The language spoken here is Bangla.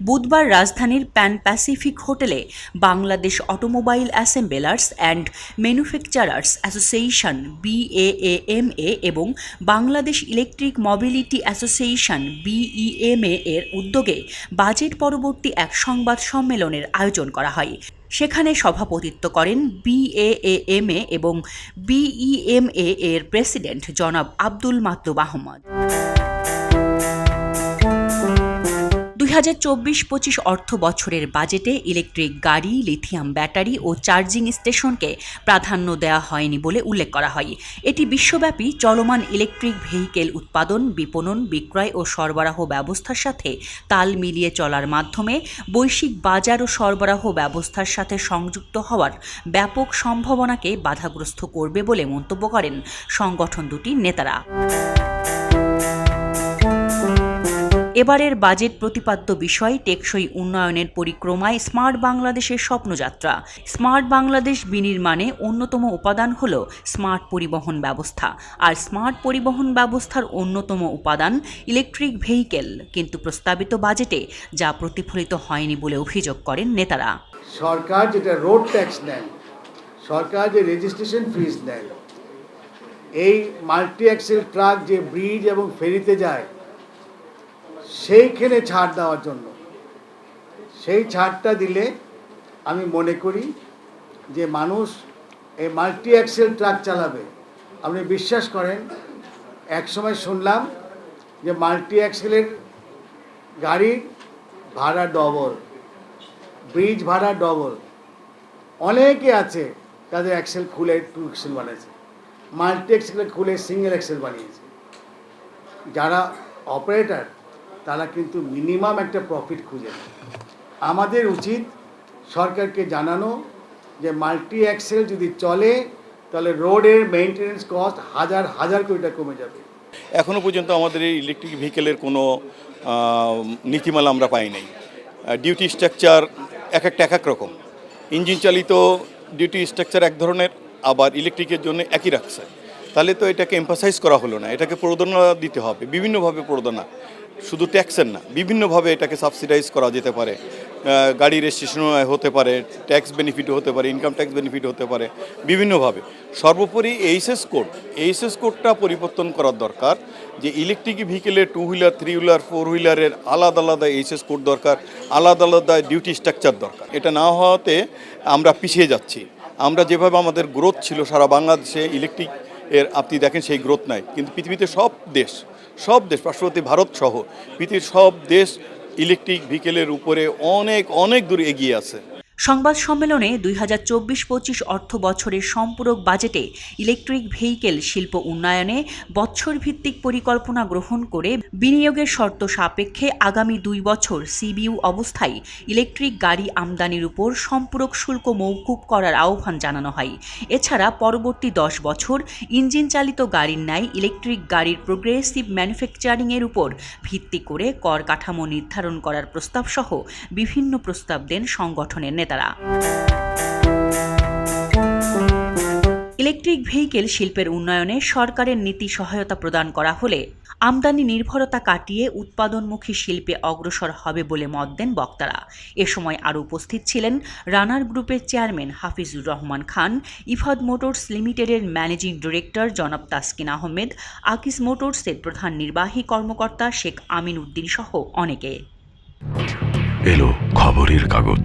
বুধবার রাজধানীর প্যান প্যাসিফিক হোটেলে Bangladesh automobile assemblers and manufacturers association BAAMA এবং Bangladesh electric mobility association BEMA এর উদ্যোগে বাজেট পরবর্তী এক সংবাদ সম্মেলনের আয়োজন করা হয়। সেখানে সভাপতিত্ব করেন বিএএএমএ এবং বিইএমএ এর প্রেসিডেন্ট জনাব আব্দুল মাতলুব আহমদ। হাজার চব্বিশ পঁচিশ অর্থ বছরের বাজেটে ইলেকট্রিক গাড়ি, লিথিয়াম ব্যাটারি ও চার্জিং স্টেশনকে প্রাধান্য দেওয়া হয়নি বলে উল্লেখ করা হয়। এটি বিশ্বব্যাপী চলমান ইলেকট্রিক ভেহিকেল উৎপাদন, বিপণন, বিক্রয় ও সরবরাহ ব্যবস্থার সাথে তাল মিলিয়ে চলার মাধ্যমে বৈশ্বিক বাজার ও সরবরাহ ব্যবস্থার সাথে সংযুক্ত হওয়ার ব্যাপক সম্ভাবনাকে বাধাগ্রস্ত করবে বলে মন্তব্য করেন সংগঠন দুটির নেতারা। এবারের বাজেট প্রতিপাদ্য বিষয় টেকসই উন্নয়নের পরিক্রমায় স্মার্ট বাংলাদেশের স্বপ্নযাত্রা। স্মার্ট বাংলাদেশ বিনির্মাণে অন্যতম উপাদান হল স্মার্ট পরিবহন ব্যবস্থা। আর স্মার্ট পরিবহন ব্যবস্থার অন্যতম উপাদান ইলেকট্রিক ভেহিকেল। কিন্তু প্রস্তাবিত বাজেটে যা প্রতিফলিত হয়নি বলে অভিযোগ করেন নেতারা। সরকার যেটা রোড ট্যাক্স নেন সরকার যে রেজিস্ট্রেশন ফিস নেন এই মাল্টি অ্যাক্সেল ট্রাক যে ব্রিজ এবং ফেরিতে যায় সেইখানে ছাড় দেওয়ার জন্য। সেই ছাড়টা দিলে আমি মনে করি যে মানুষ এই মাল্টি অ্যাক্সেল ট্রাক চালাবে। আপনি বিশ্বাস করেন এক সময় শুনলাম যে মাল্টি অ্যাক্সেলের গাড়ির ভাড়া ডবল ব্রিজ ভাড়া ডবল অনেকে আছে তাদের অ্যাক্সেল খুলে টু অ্যাক্সেল বানিয়েছে। মাল্টি অ্যাক্সেল খুলে সিঙ্গেল অ্যাক্সেল বানিয়েছে। যারা অপারেটর তারা কিন্তু মিনিমাম একটা প্রফিট খুঁজে। আমাদের উচিত সরকারকে জানানো যে মাল্টি অ্যাক্সেল যদি চলে, তাহলে রোডের মেনটেনেন্স কস্ট হাজার হাজার কোটি টাকা কমে যাবে। এখনও পর্যন্ত আমাদের এই ইলেকট্রিক ভেহিকেলের কোনো নীতিমালা আমরা পাই নাই। ডিউটি স্ট্রাকচার এক একটা, এক এক রকম। ইঞ্জিন চালিত ডিউটি স্ট্রাকচার এক ধরনের, আবার ইলেকট্রিকের জন্য একই রাখছে। তাহলে তো এটাকে এমফাসাইজ করা হলো না। এটাকে প্রণোদনা দিতে হবে, বিভিন্নভাবে প্রণোদনা শুধু ট্যাক্সের না, বিভিন্নভাবে এটাকে সাবসিডাইজ করা যেতে পারে। গাড়ি রেজিস্ট্রেশন হতে পারে ট্যাক্স বেনিফিট হতে পারে ইনকাম ট্যাক্স বেনিফিট হতে পারে, বিভিন্নভাবে। সর্বোপরি এইচএস কোড এইচএস কোডটা পরিবর্তন করার দরকার, যে electric ভেহিকেলের two wheeler three wheeler four হুইলারের আলাদা আলাদা এইচএস কোড দরকার, আলাদা আলাদা ডিউটি স্ট্রাকচার দরকার। এটা না হওয়াতে আমরা পিছিয়ে যাচ্ছি। আমরা যেভাবে আমাদের গ্রোথ ছিল, সারা বাংলাদেশে ইলেকট্রিকের আপনি দেখেন সেই গ্রোথ নাই, কিন্তু পৃথিবীতে সব দেশ সব দেশ, পার্শ্ববর্তী ভারত সহ পৃথিবীর সব দেশ ইলেকট্রিক ভেহিকেলের উপরে অনেক অনেক দূর এগিয়ে আছে। সংবাদ সম্মেলনে দুই হাজার চব্বিশ পঁচিশ অর্থ বছরের সম্পূরক বাজেটে ইলেকট্রিক ভেহিকেল শিল্প উন্নয়নে বছর ভিত্তিক পরিকল্পনা গ্রহণ করে বিনিয়োগের শর্ত সাপেক্ষে আগামী দুই বছর সিবিইউ অবস্থায় ইলেকট্রিক গাড়ি আমদানির উপর সম্পূরক শুল্ক মৌকুব করার আহ্বান জানানো হয়। এছাড়া পরবর্তী দশ বছর ইঞ্জিন চালিত গাড়ির ন্যায় ইলেকট্রিক গাড়ির প্রোগ্রেসিভ ম্যানুফ্যাকচারিংয়ের উপর ভিত্তি করে কর কাঠামো নির্ধারণ করার প্রস্তাব সহ বিভিন্ন প্রস্তাব দেন সংগঠনের নেতারা ইলেকট্রিক ভেহিকেল শিল্পের উন্নয়নে সরকারের নীতি সহায়তা প্রদান করা হলে আমদানি নির্ভরতা কাটিয়ে উৎপাদনমুখী শিল্পে অগ্রসর হবে বলে মত দেন বক্তারা। এ সময় আরও উপস্থিত ছিলেন রানার গ্রুপের চেয়ারম্যান হাফিজুর রহমান খান, ইফাদ মোটরস লিমিটেডের ম্যানেজিং ডিরেক্টর জনাব তাসকিন আহমেদ, আকিস মোটরসের প্রধান নির্বাহী কর্মকর্তা শেখ আমিন উদ্দিন সহ অনেকে। এলো খবরের কাগজ।